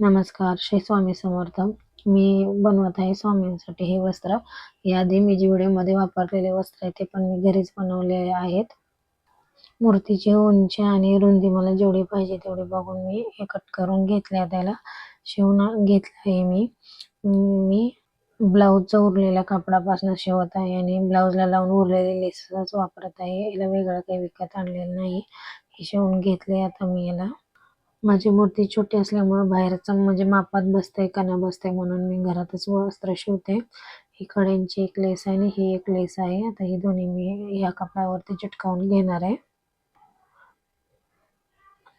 नमस्कार श्री स्वामी समर्थ. मी बनवत आहे स्वामींसाठी हे वस्त्र. याआधी मी जी व्हिडिओमध्ये वापरलेले वस्त्र आहे ते पण मी घरीच बनवलेले आहेत. मूर्तीची उंची आणि रुंदी मला जेवढी पाहिजे तेवढी बघून मी हे कट करून घेतल्या त्याला शिवून घेतलं आहे मी. मी ब्लाऊजचा उरलेल्या कपडापासून शिवत आहे आणि ब्लाऊजला लावून उरलेले लेसच वापरत आहे. याला वेगळं काही विकत आणलेलं नाही. हे शिवून घेतले आता मी याला. माझी मूर्ती छोटी असल्यामुळं बाहेरचं म्हणजे मापात बसते का नाही बसते म्हणून मी घरातच वस्त्र शिवते. ही कड्यांची एक लेस आहे आणि ही एक लेस आहे. आता ही दोन्ही मी या कपड्यावरती चिटकावून घेणार आहे.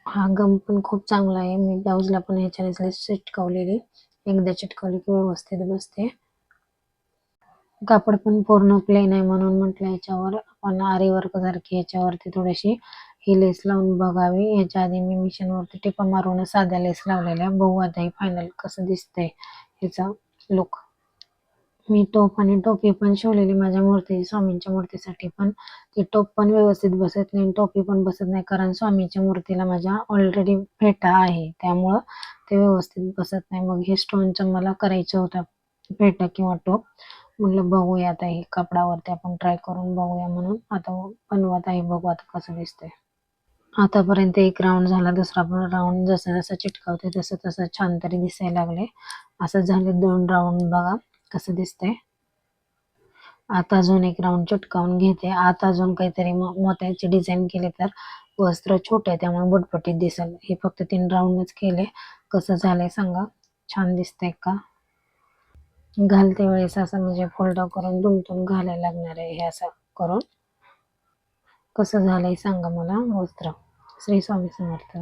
हा गम पण खूप चांगला आहे. मी ब्लाऊजला पण ह्याच्यानेच लेस चिटकवलेली. एकदा चिटकवली की व्यवस्थित बसते. कापड पण पूर्ण प्लेन आहे म्हणून म्हटलं याच्यावर. आपण आरी वर्क सारखी याच्यावरती थोडीशी ही लेस लावून बघावी. याच्या आधी मी मिशनवरती टिपा मारून साध्या लेस लावलेल्या. बघू आता हे फायनल कसं दिसतंय ह्याचा लुक मी टोप आणि टोपी पण शिवलेली माझ्या मूर्ती स्वामींच्या मूर्तीसाठी पण. ती टोप पण व्यवस्थित बसत नाही टोपी पण बसत नाही कारण स्वामीच्या मूर्तीला माझ्या ऑलरेडी फेटा आहे. त्यामुळं ते व्यवस्थित बसत नाही. मग हे स्टोनचं मला करायचं होतं फेटा किंवा टोप. म्हटलं बघूया आता हे कपडावरती आपण ट्राय करून बघूया म्हणून. आता बनवत आहे. बघू आता कसं दिसतंय. आतापर्यंत एक राऊंड झाला दुसरा पण राऊंड जसं जसं चिटकावते तसं तसं छान तरी दिसायला लागले. असं झाले दोन राऊंड बघा कसं दिसतंय. आता अजून एक राऊंड चिटकावून घेते. आता अजून काहीतरी मोत्याची डिझाईन केली तर वस्त्र छोटे आहे त्यामुळे बुटपटीत दिसेल. हे फक्त तीन राऊंडच केले. कसं झालंय सांगा? छान दिसतंय का? घालते वेळेस असं म्हणजे फोल्ड करून दुमतून घालायला लागणार आहे हे असं करून. कसं झालंय सांगा मला वस्त्र? श्री स्वामी समर्थ